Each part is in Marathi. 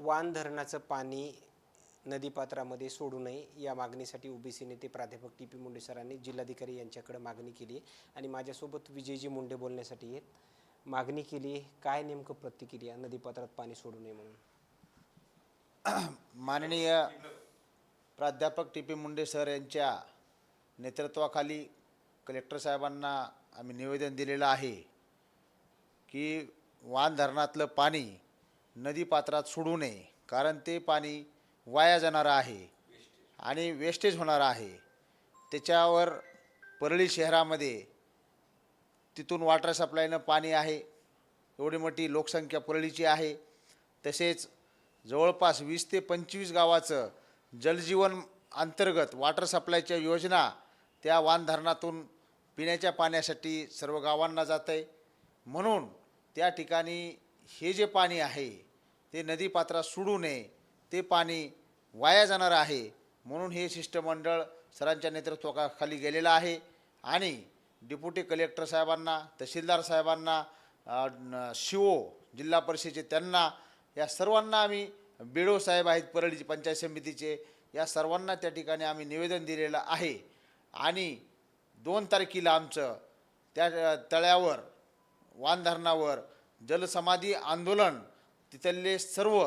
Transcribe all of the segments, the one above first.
वान धरणाचं पाणी नदीपात्रामध्ये सोडू नये या मागणीसाठी ओबीसी नेते प्राध्यापक टी पी मुंडे सरांनी जिल्हाधिकारी यांच्याकडे मागणी केली आहे आणि माझ्यासोबत विजयजी मुंडे बोलण्यासाठी आहेत मागणी केली काय नेमकं प्रतिक्रिया नदीपात्रात पाणी सोडू नये म्हणून? माननीय प्राध्यापक टी पी मुंडे सर यांच्या नेतृत्वाखाली कलेक्टर साहेबांना आम्ही निवेदन दिलेलं आहे की वान धरणातलं पाणी नदीपात्रात सोडू नये कारण ते पाणी वाया जाणारं आहे आणि वेस्टेज होणार आहे. त्याच्यावर परळी शहरामध्ये तिथून वॉटर सप्लायनं पाणी आहे. एवढी मोठी लोकसंख्या परळीची आहे. तसेच जवळपास वीस ते पंचवीस गावाचं जलजीवन अंतर्गत वॉटर सप्लायच्या योजना त्या वान धरणातून पिण्याच्या पाण्यासाठी सर्व गावांना जात आहे म्हणून त्या ठिकाणी हे जे पाणी आहे ते नदीपात्रात सोडू नये ते पाणी वाया जाणार आहे. म्हणून हे शिष्टमंडळ सरांच्या नेतृत्वाखाली गेलेलं आहे. आणि डेप्युटी कलेक्टर साहेबांना तहसीलदार साहेबांना शिओ जिल्हा परिषदेचे त्यांना या सर्वांना आम्ही बेडो साहेब आहेत परळीचे पंचायत समितीचे या सर्वांना त्या ठिकाणी आम्ही निवेदन दिलेलं आहे. आणि दोन तारखेला आमचं त्या तळ्यावर वानधरणावर जलसमाधी आंदोलन तिथले सर्व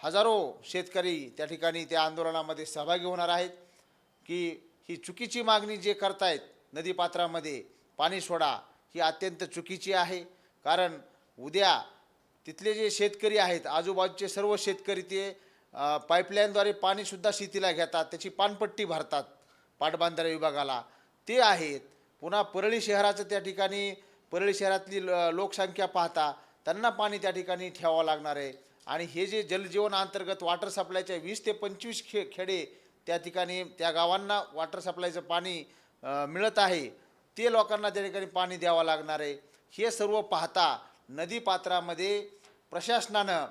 हजारो शेतकरी त्या ठिकाणी त्या आंदोलनामध्ये सहभागी होणार आहेत की ही चुकीची मागणी जे करतायत नदीपात्रामध्ये पाणी सोडा ही अत्यंत चुकीची आहे. कारण उद्या तिथले जे शेतकरी आहेत आजूबाजूचे सर्व शेतकरी ते पाईपलाईनद्वारे पाणीसुद्धा शेतीला घेतात त्याची पानपट्टी भरतात पाटबंधारे विभागाला. ते आहेत पुन्हा परळी शहराचं त्या ठिकाणी परळी शहरातली ल- लोकसंख्या पाहता त्यांना पाणी त्या ठिकाणी ठेवावं लागणार आहे. आणि हे जे जलजीवन अंतर्गत वॉटर सप्लायच्या वीस ते पंचवीस खे खेडे त्या ठिकाणी त्या गावांना वॉटर सप्लायचं पाणी मिळत आहे. ते लोकांना त्या ठिकाणी पाणी द्यावं लागणार आहे. हे सर्व पाहता नदीपात्रामध्ये प्रशासनानं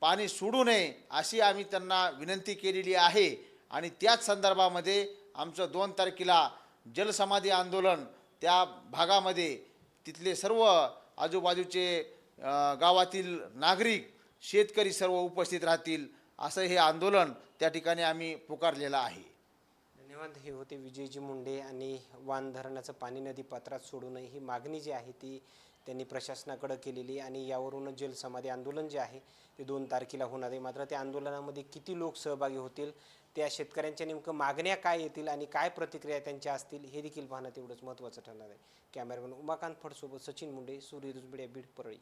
पाणी सोडू नये अशी आम्ही त्यांना विनंती केलेली आहे. आणि त्याच संदर्भामध्ये आमचं दोन तारखेला जलसमाधी आंदोलन त्या भागामध्ये तिथले सर्व आजूबाजूचे गावातील नागरिक शेतकरी सर्व उपस्थित राहतील असं हे आंदोलन त्या ठिकाणी आम्ही पुकारलेलं आहे. धन्यवाद. हे होते विजयजी मुंडे आणि वान धरणाचं पाणी नदीपात्रात सोडू नये ही मागणी जी आहे ती त्यांनी प्रशासनाकडे केलेली आणि यावरूनच जलसमाधी आंदोलन जे आहे ते दोन तारखेला होणार आहे. मात्र त्या आंदोलनामध्ये किती लोक सहभागी होतील त्या शेतकऱ्यांच्या नेमकं मागण्या काय येतील आणि काय प्रतिक्रिया त्यांच्या असतील हे देखील पाहणं तेवढंच महत्त्वाचं ठरणार आहे. कॅमेरामॅन उमाकांत फडसोबत सचिन मुंडे सूर्य मीडिया बीड परळी.